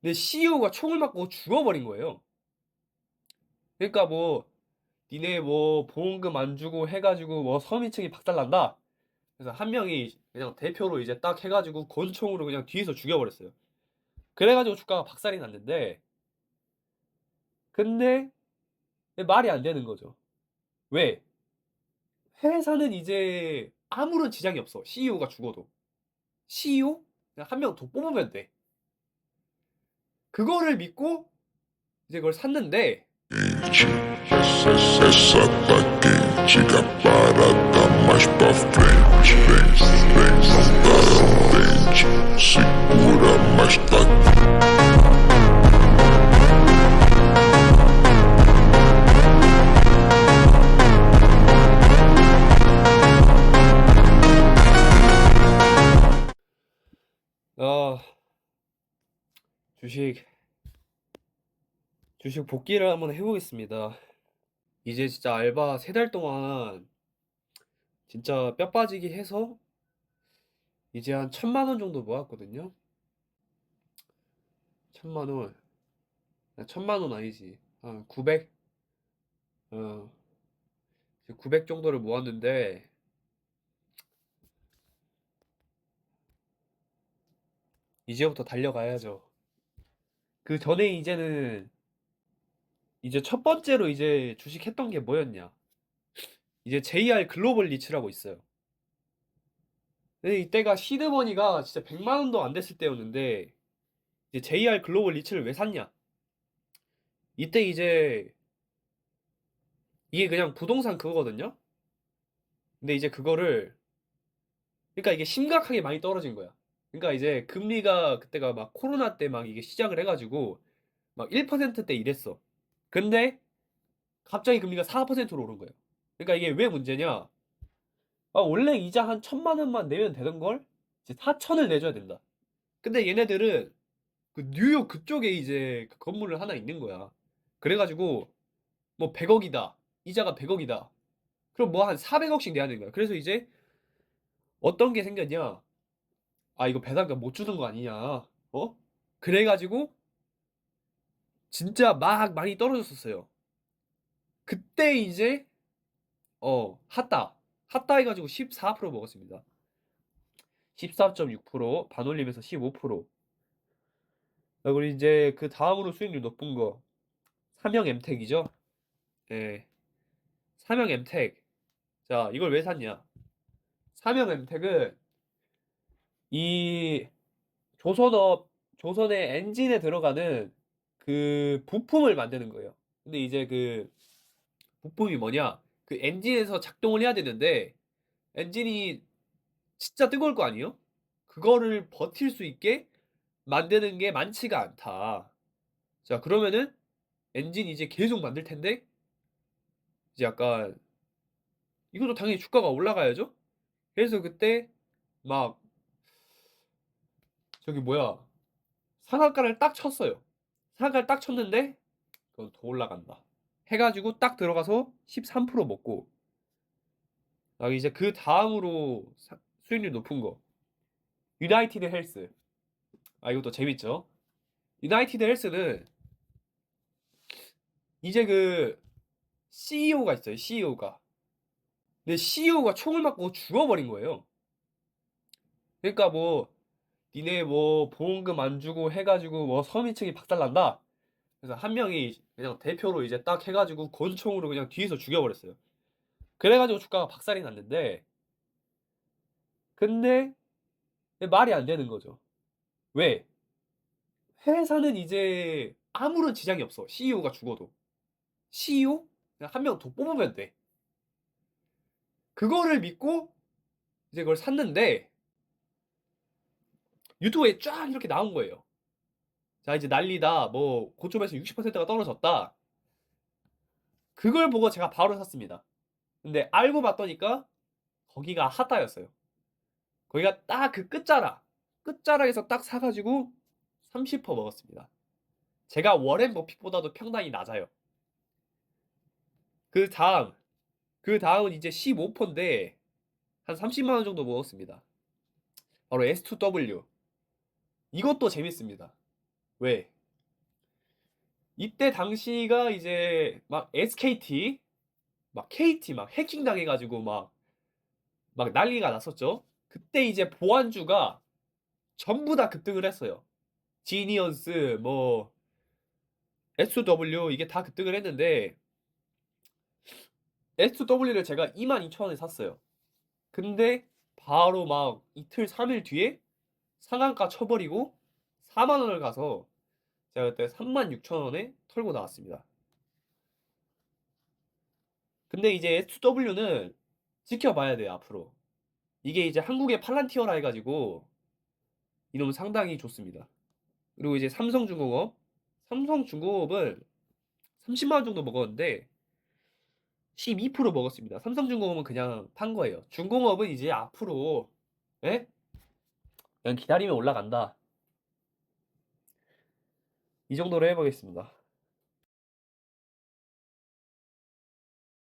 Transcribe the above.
근데 CEO가 총을 맞고 죽어버린 거예요. 그러니까 뭐 니네 뭐 보험금 안 주고 해가지고 뭐 서민층이 박살난다. 그래서 한 명이 그냥 대표로 이제 딱 해가지고 권총으로 그냥 뒤에서 죽여버렸어요. 그래가지고 주가가 박살이 났는데 근데 말이 안 되는 거죠. 왜? 회사는 이제 아무런 지장이 없어. CEO가 죽어도. CEO? 그냥 한 명 더 뽑으면 돼. 그거를 믿고 이제 그걸 샀는데 Essa, 주식 주식 복귀를 한번 해보겠습니다. 이제 진짜 알바 세 달 동안 진짜 뼈 빠지기 해서 이제 한 천만 원 정도 모았거든요. 천만 원. 아, 천만 원 아니지. 한 900? 어. 900 정도를 모았는데 이제부터 달려가야죠. 그 전에 이제는 이제 첫 번째로 이제 주식 했던 게 뭐였냐? 이제 JR 글로벌 리츠라고 있어요. 근데 이때가 시드머니가 진짜 100만 원도 안 됐을 때였는데 이제 JR 글로벌 리츠를 왜 샀냐? 이때 이제 이게 그냥 부동산 그거거든요. 근데 이제 그거를 그러니까 이게 심각하게 많이 떨어진 거야. 그러니까 이제 금리가 그때가 막 코로나 때 막 이게 시작을 해가지고 막 1%대 이랬어. 근데 갑자기 금리가 4%로 오른 거예요. 그러니까 이게 왜 문제냐? 아, 원래 이자 한 천만 원만 내면 되는 걸 이제 4천을 내줘야 된다. 근데 얘네들은 그 뉴욕 그쪽에 이제 그 건물을 하나 있는 거야. 그래가지고 뭐 100억이다. 이자가 100억이다. 그럼 뭐 한 400억씩 내야 되는 거야. 그래서 이제 어떤 게 생겼냐? 아, 이거 배당금 못 주는 거 아니냐? 어? 그래가지고 진짜 막 많이 떨어졌었어요. 그때 이제 어 핫다 핫다 해가지고 14% 먹었습니다. 14.6% 반올림에서 15% 그리고 이제 그 다음으로 수익률 높은 거 삼형 엠텍이죠. 예. 삼형 엠텍. 자, 이걸 왜 샀냐? 삼형 엠텍은 이 조선업 조선의 엔진에 들어가는 그 부품을 만드는 거예요. 근데 이제 그 부품이 뭐냐? 그 엔진에서 작동을 해야 되는데 엔진이 진짜 뜨거울 거 아니에요? 그거를 버틸 수 있게 만드는 게 많지가 않다. 자, 그러면은 엔진 이제 계속 만들 텐데 이제 약간 이것도 당연히 주가가 올라가야죠? 그래서 그때 막 저기 뭐야 상한가를 딱 쳤어요. 상한가를 딱 쳤는데 그건 더 올라간다. 해가지고 딱 들어가서 13% 먹고 아 이제 그 다음으로 사- 수익률 높은 거 유나이티드 헬스 아 이것도 재밌죠? 유나이티드 헬스는 이제 그 CEO가 있어요. CEO가 근데 CEO가 총을 맞고 죽어버린 거예요. 그러니까 뭐 니네 뭐 보험금 안 주고 해가지고 뭐 서민층이 박살난다. 그래서 한 명이 그냥 대표로 이제 딱 해가지고 권총으로 그냥 뒤에서 죽여버렸어요. 그래가지고 주가가 박살이 났는데 근데 말이 안 되는 거죠. 왜? 회사는 이제 아무런 지장이 없어. CEO가 죽어도. CEO? 그냥 한 명 더 뽑으면 돼. 그거를 믿고 이제 그걸 샀는데 유튜브에 쫙 이렇게 나온 거예요. 자, 이제 난리다. 뭐 고점에서 60%가 떨어졌다. 그걸 보고 제가 바로 샀습니다. 근데 알고 봤더니까 거기가 핫다였어요. 거기가 딱 그 끝자락, 끝자락에서 딱 사가지고 30% 먹었습니다. 제가 워렌 버핏보다도 평단이 낮아요. 그 다음, 그 다음은 이제 15%인데 한 30만 원 정도 먹었습니다. 바로 S2W. 이것도 재밌습니다. 왜? 이때 당시가 이제 막 SKT, 막 KT 막 해킹 당해가지고 막, 막 난리가 났었죠. 그때 이제 보안주가 전부 다 급등을 했어요. 지니언스, 뭐, SW, 이게 다 급등을 했는데, SW를 제가 22,000원에 샀어요. 근데 바로 막 이틀, 3일 뒤에 상한가 쳐버리고 4만 원을 가서 제가 그때 36,000원에 털고 나왔습니다. 근데 이제 SW는 지켜봐야 돼요, 앞으로. 이게 이제 한국의 팔란티어라 해가지고 이놈 상당히 좋습니다. 그리고 이제 삼성중공업. 삼성중공업을 30만 원 정도 먹었는데 12% 먹었습니다. 삼성중공업은 그냥 판 거예요. 중공업은 이제 앞으로 예? 그냥 기다리면 올라간다. 이 정도로 해보겠습니다.